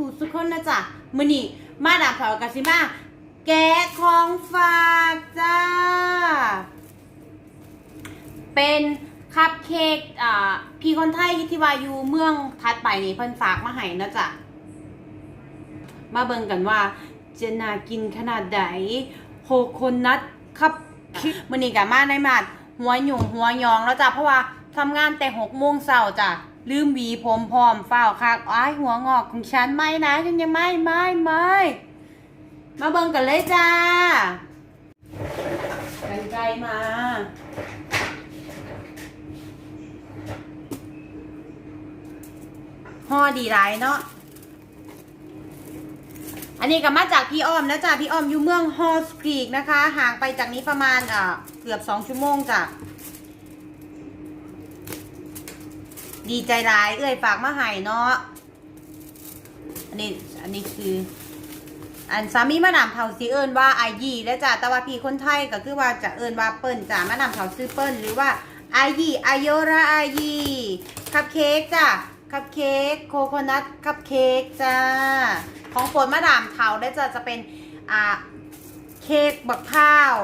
ผู้สุกคนนะจ๊ะมือนี้มาดามเผากาซิมาแกะของฝากจ้า เป็นคัพเค้กอ่าพี่คนไทยที่วายูเมืองทัดไปนี่เพิ่นฝากมาให้นะจ๊ะมาเบิ่งกันว่าจะน่ากินขนาดใดโคโคนัทครับมื้อนี้ก็มาในมาดหัวหยุ่งหัวยองแล้วจ้ะเพราะว่าทำงานแต่6โมงเช้าจ้ะ ลืมหวีผมพร้อมเฝ้าคักอ้ายหัวงอกของฉันไม่นะฉันยังไม่ไม่ไม่มาเบิ่งกันเลยจ้ากันไกลมาห่อดีไรเนาะอันนี้ก็มาจากพี่อ้อมนะจ๊ะพี่อ้อมอยู่เมืองฮอสกรีกนะคะ ห่างไปจากนี้ประมาณอ่าเกือบสองชั่วโมงจ้ะ ดีใจร้าย เอ้ยฝากมาให้เนาะ อันนี้ อันนี้คือ อันสามีมาดามเผาสีเอิญว่าไอยีและจ้ะแต่ว่าพี่คนไทยก็คือว่าจะเอิญว่าเปิ้ลจ้ะมาดามเผาซื้อเปิ้ลหรือว่าไอยีไอโยราไอยีคัพเค้กจ้ะคัพเค้กโคโคนัทคัพเค้กจ้า ของโปรดมาดามเผาได้จะจะเป็นอ่าเค้กบักข้าว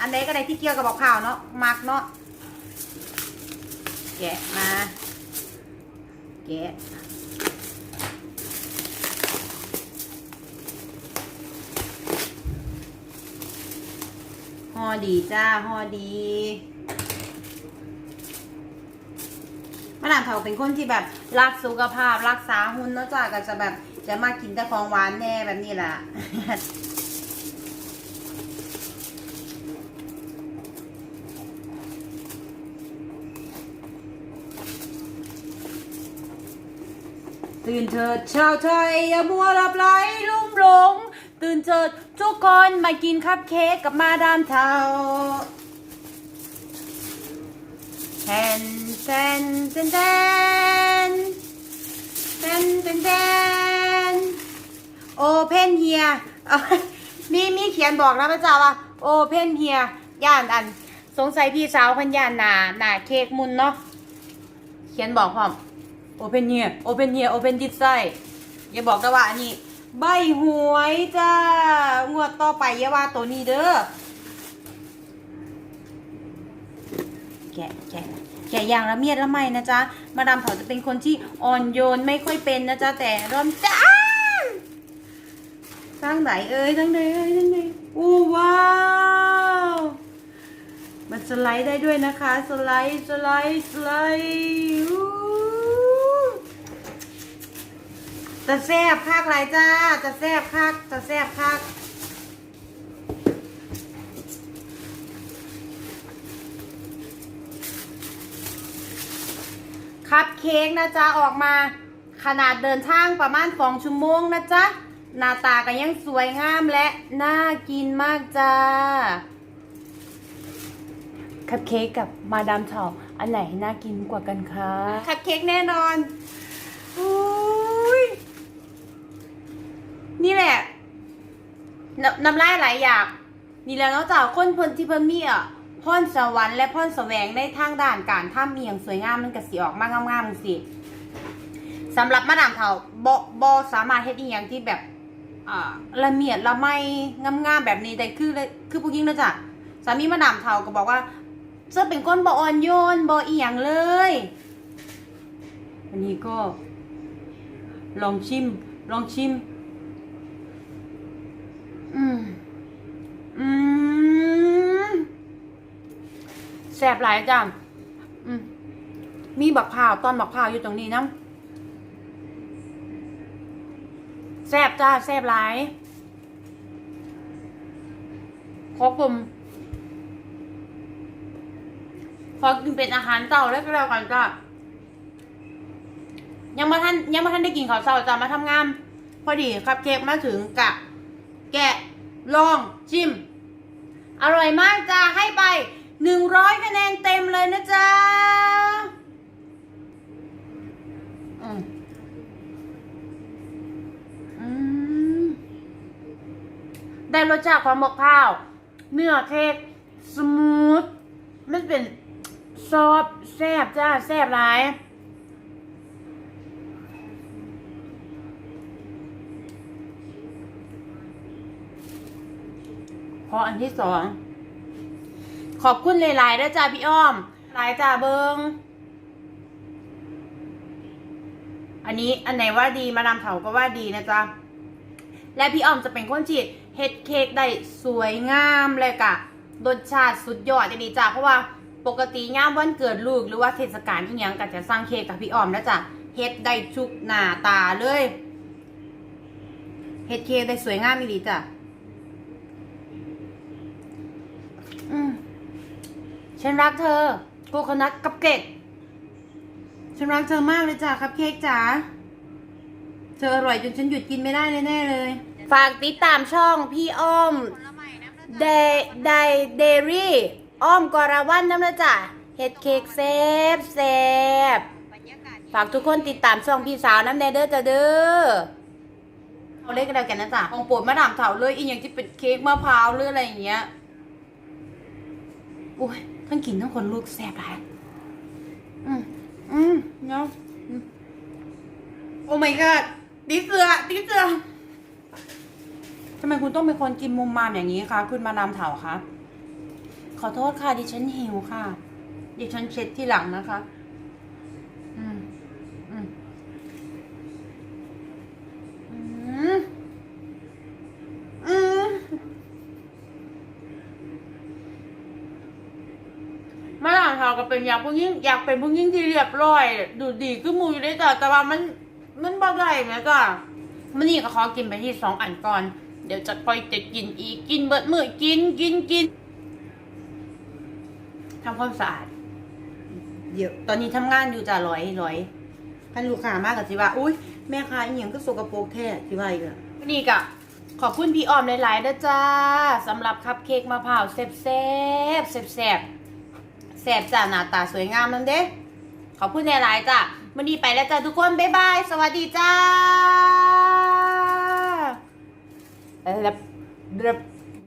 อันใดก็ได้ที่เกี่ยวกับบักข้าวเนาะมักเนาะแกะมา แกะห่อดีจ้าห่อดีมาดามเผาเป็นคนที่แบบรักสุขภาพรักษาหุ่นเนาะจ้าก็จะแบบจะมากินแต่ของหวานแน่แบบนี้แหละ ตื่นเถิดชาวไทยอย่ามัวหลับไหลลุ่มหลง ตื่นเถิดทุกคนมากินคัพเค้กกับมาดามเทาแทนแทนแทนแทนแทนแทนแทนโอเพนเฮียมีมีเขียนบอกแล้วพระเจ้าว่าโอเพนเฮียย่านอัน สงสัยพี่สาวพันย่านหนาหนาเค้กมุนเนาะเขียนบอกพร้อม โอเพนเฮียโอเพนเฮียโอเพนดิสไซอย่าบอกนะว่าอันนี้ ใบหวยจ้างวดต่อไปอย่าว่าตัวนี้เด้อแกะแกะแกะอย่างละเมียดละไมนะจ๊ะ มาดามเขาจะเป็นคนที่อ่อนโยนไม่ค่อยเป็นนะจ๊ะ แต่ริ่มจ้าสร้างไหนเอ้ยทั้งไหนเอ้ยทั้งไหนโอ้ว้าว มันสไลด์ได้ด้วยนะคะ สไลด์ สไลด์ สไลด์อู้ จะแซบคักไรจ้า จะแซบคัก จะแซบคักคัพเค้กนะจ๊ะ ออกมาขนาดเดินทางประมาณสองชั่วโมงนะจ๊ะ หน้าตาก็ยังสวยงามและน่ากินมากจ้าคัพเค้กกับมาดามเถาอันไหนน่ากินกว่ากันคะคัพเค้กแน่นอนอุ้ นี่แหละนน้ำลายหลายอยากนี่แหล้วนอกจากคนเพิ่นที่เพิ่นมีอะพรสวรรค์และพรแสวงในทางด้านการทำเมียงสวยงามมันก็สิออกมางามๆสิสำหรับมาดามเถาบ่บ่สามารถเฮ็ดอีหยังที่แบบอ่าละเมียดละไมงามๆแบบนี้แต่คือคือผู้หญิงนะจ๊ะสามีมาดามเถาก็บอกว่าเจะเป็นคนบ่อ่อนโยนบ่อีหยังเลยอันนี้ก็ ลองชิม ลองชิม แสบหลายจ้ะอืมมีบักพร้าวตอนบักพร้าวอยู่ตรงนี้นะแสบจ้าแสบหลายขอบคุณขอกินเป็นอาหารเต่าแล้วก็แล้วกันจ้ายังมาท่านยังมาท่านได้กินข้าวเช้าจ้ามาทำงานพอดีครับเค้กมาถึงกะ แกะลองชิม อร่อยมากจ้าให้ไป 100 คะแนนเต็มเลยนะจ๊ะได้รสชาติความะพร้าว เนื้อเค้กสมูทมันเป็นซอฟแซบจ้า แซบหลายพออันที่สอง ขอบคุณหลายๆด้วยจ้าพี่อ้อม หลายจ้าเบิงอันนี้อันไหนว่าดีมาดามเถาก็ว่าดีนะจ๊ะ และพี่อ้อมจะเป็นคนที่เฮ็ดเค้กได้สวยงามเลยกะรสชาติสุดยอดจะดีจ้ะเพราะว่าปกติย่ามวันเกิดลูกหรือว่าเทศกาลที่ยังก็จะสร้างเค้กกับพี่อ้อมนะจ๊ะเฮ็ดได้ทุกหน้าตาเลยเฮ็ดเค้กได้สวยงามอีหลีจ้ะอืม ฉันรักเธอโกคนัทกับเกตฉันรักเธอมากเลยจ้ะครับเค้กจ๋า เธออร่อยจนฉันหยุดกินไม่ได้แน่ๆเลย ฝากติดตามช่องพี่อ้อมเดไดเดรี่อ้อมกอรวันน้ำนะจ๊ะเฮ็ดเค้กแซ่บแซ่บฝากทุกคนติดตามช่องพี่สาวน้ำแนเด้อจ้ะเด้อเขาเล่นกันแล้วกันนะจ๊ะของโปรดมาดามเถาเลยอีกอย่างที่เป็นเค้กมะพร้าวหรืออะไรอย่างเงี้ยโอ้ย ทั้งกินทั้งคนลูกแซ่บหลายอืมอืมเนาะโอ้ my god ดิเสือดิเสือทำไมคุณต้องเป็นคนกินมุมมามอย่างนี้คะคุณมานามเถาคะขอโทษค่ะดิฉันหิวค่ะดิฉันเช็ดที่หลังนะคะ เทาก็เป็นอยากผู้ยิ่งอยากเป็นผู้ยิ่งที่เรียบร้อย ดูดีขึ้นมูอยู่ได้แต่แต่ว่ามันมันบ่ได้ไหมก็มันนี่ก็ขอกินไปที่สองอันก่อน เดี๋ยวจะค่อยจะกินอีกกินเบิดมือกินกินกินทำความสะอาดเดี๋ยวตอนนี้ทำงานอยู่จ้ะร้อยร้อยท่านลูกค้ามากกับสิว่าอุ้ยแม่ค้าอีหยังก็สกปรกแท้สิว่าอีกอะนนี้ก็ขอบคุณพี่ออมหลายๆด้วยจ้าสำหรับคัพเค้กมะพร้าวแซ่บแซ่บแซ่บแซ่บแสบจ้าหน้าตาสวยงามนั่นเด้ขอบคุณหลายๆจ้ะวันนี้ไปแล้วจ้าทุกคน บ๊ายบาย สวัสดีจ้าเรับรับ